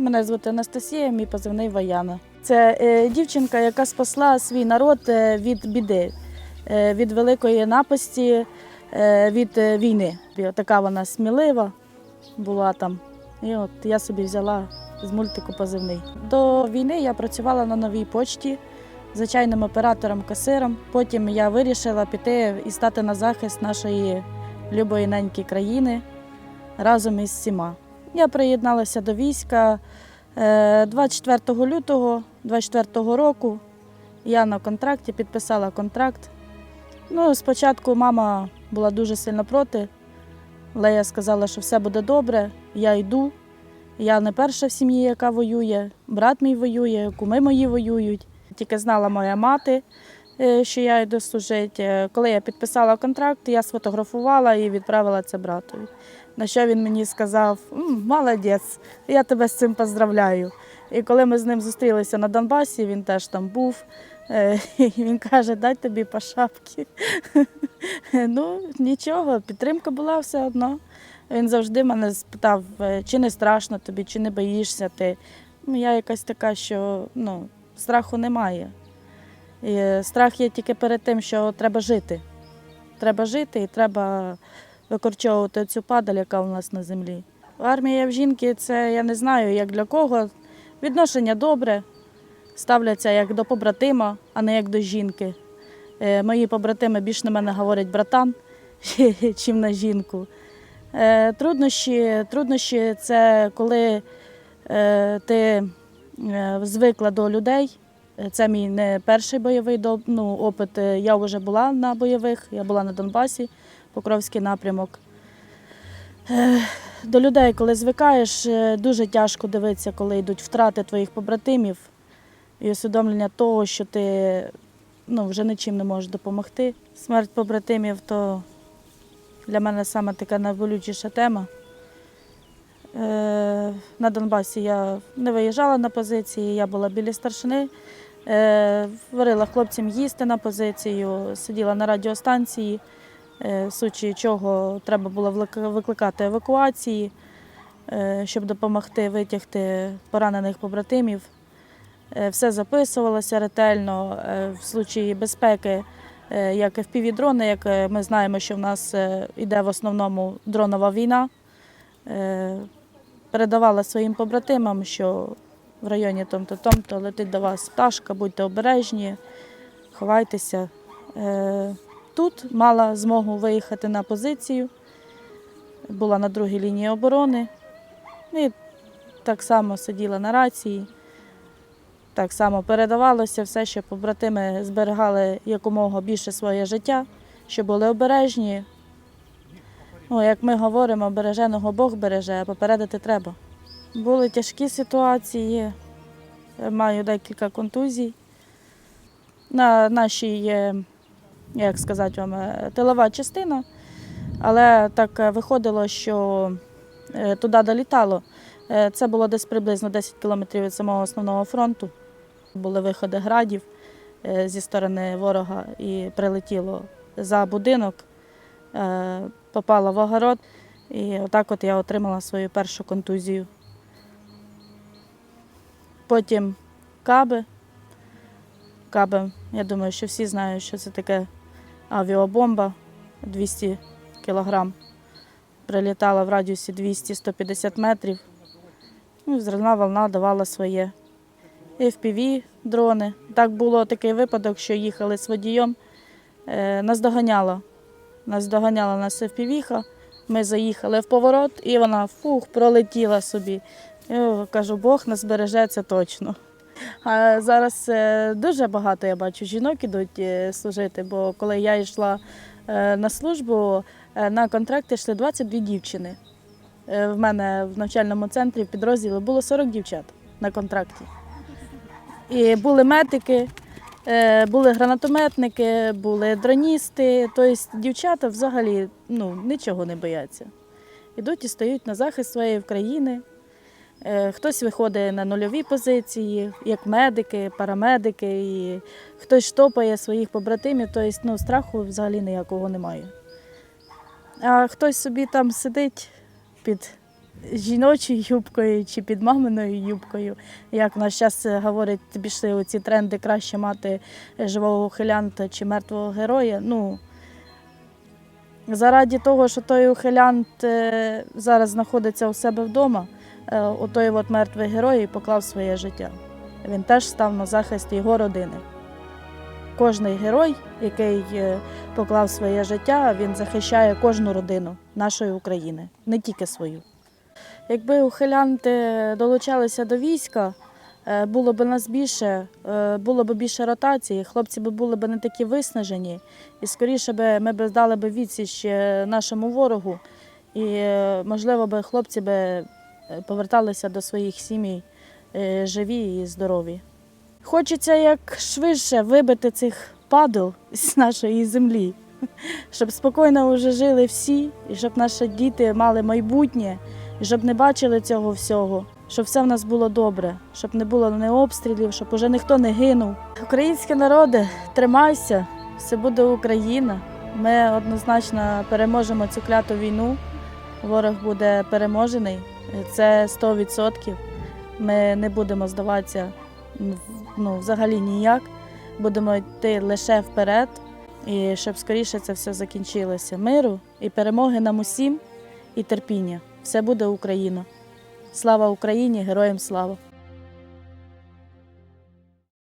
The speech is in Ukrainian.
Мене звати Анастасія, мій позивний Ваяна. Це е, дівчинка, яка спасла свій народ е, від біди, е, від великої напасті, е, від е, війни. Така вона смілива була там. І от я собі взяла з мультику позивний. До війни я працювала на новій почті звичайним оператором, касиром. Потім я вирішила піти і стати на захист нашої любої неньки країни разом із всіма. Я приєдналася до війська е, 24 лютого 24 року. Я на контракті підписала контракт. Ну, спочатку мама була дуже сильно проти. Лея сказала, що все буде добре, я йду. Я не перша в сім'ї, яка воює, брат мій воює, куми мої воюють. Тільки знала моя мати, е, що я йду служити. Е, Коли я підписала контракт, я сфотографувала і відправила це братові. На що він мені сказав: молодець, я тебе з цим поздравляю. І коли ми з ним зустрілися на Донбасі, він теж там був. е, він каже, дай тобі по шапці. Ну, нічого, підтримка була все одно. Він завжди мене спитав, е, чи не страшно тобі, чи не боїшся ти. Ну, я якась така, що ну, страху немає. І е, страх є тільки перед тим, що треба жити. Треба жити і треба викорчовувати цю падаль, яка у нас на землі. Армія в жінки це я не знаю, як для кого. Відношення добре, ставляться як до побратима, а не як до жінки. Е, Мої побратими більш на мене говорять братан, чим на жінку. Е, Труднощі, труднощі це коли е, ти звикла до людей. Це мій не перший бойовий ну, опит. Я вже була на бойових, я була на Донбасі, Покровський напрямок. Е, До людей, коли звикаєш, е, дуже тяжко дивитися, коли йдуть втрати твоїх побратимів і усвідомлення того, що ти ну, вже нічим не можеш допомогти. Смерть побратимів то для мене саме така найболючіша тема. Е, На Донбасі я не виїжджала на позиції, я була біля старшини, варила хлопцям їсти на позицію, сиділа на радіостанції, в случаї чого треба було викликати евакуації, е, щоб допомогти витягти поранених побратимів. Е, Все записувалося ретельно е, в случаї безпеки, е, як FPV-дрони, як е, ми знаємо, що в нас е, йде в основному дронова війна. Е, Передавала своїм побратимам, що в районі том-то, том-то летить до вас пташка, будьте обережні, ховайтеся. Тут мала змогу виїхати на позицію, була на другій лінії оборони і так само сиділа на рації. Так само передавалося все, щоб побратими зберігали якомога більше своє життя, щоб були обережні. Ну, як ми говоримо, береженого Бог береже, а попередити треба. Були тяжкі ситуації, маю декілька контузій. На нашій, як сказати вам, е, тилова частина, але так е, виходило, що е, туди долітало. Це було десь приблизно 10 кілометрів від самого основного фронту. Були виходи градів зі сторони ворога і прилетіло за будинок, попало в огород. І отак от я отримала свою першу контузію. Потім каби. Каби, я думаю, що всі знають, що це таке авіабомба 200 кілограм. Прилітала в радіусі 200-150 метрів. Ну, і волна давала своє. FPV дрони. Так було такий випадок, що їхали з водієм, е, нас доганяла. Нас доганяла нас FPV-ха. Ми заїхали в поворот, і вона фух, пролетіла собі. Я кажу, Бог нас береже це точно. А зараз е, дуже багато я бачу жінок ідуть е, служити, бо коли я йшла е, на службу, на контракт йшли 22 дівчини. В мене в навчальному центрі в підрозділі було 40 дівчат на контракті. І були медики, е, були гранатометники, були дроністи. Тобто дівчата взагалі ну, нічого не бояться. Ідуть і стають на захист своєї країни. Е, Хтось виходить на нульові позиції, як медики, парамедики, і хтось штопає своїх побратимів, тобто ну, страху взагалі ніякого немає. А хтось собі там сидить під жіночою юбкою чи під маминою юбкою. Як в нас зараз говорять, пішли оці тренди краще мати живого ухилянта чи мертвого героя. Ну, заради того, що той ухилянт е, зараз знаходиться у себе вдома, отой от мертвий герой і поклав своє життя. Він теж став на захист його родини. Кожний герой, який е, поклав своє життя, він захищає кожну родину нашої України, не тільки свою. Якби ухилянти долучалися до війська, е, було б нас більше, е, було б більше ротації, хлопці б були б не такі виснажені, і скоріше б ми б здали б відсіч е, нашому ворогу, і е, можливо б хлопці б е, поверталися до своїх сімей е, живі і здорові. Хочеться як швидше вибити цих падал з нашої землі, щоб спокійно вже жили всі, і щоб наші діти мали майбутнє, і щоб не бачили цього всього, щоб все в нас було добре, щоб не було не обстрілів, щоб уже ніхто не гинув. Українські народи, тримайся, все буде Україна. Ми однозначно переможемо цю кляту війну. Ворог буде переможений. Це 100%. Ми не будемо здаватися ну, взагалі ніяк. Будемо йти лише вперед, і щоб скоріше це все закінчилося. Миру і перемоги нам усім, і терпіння. Все буде Україна. Слава Україні, героям слава!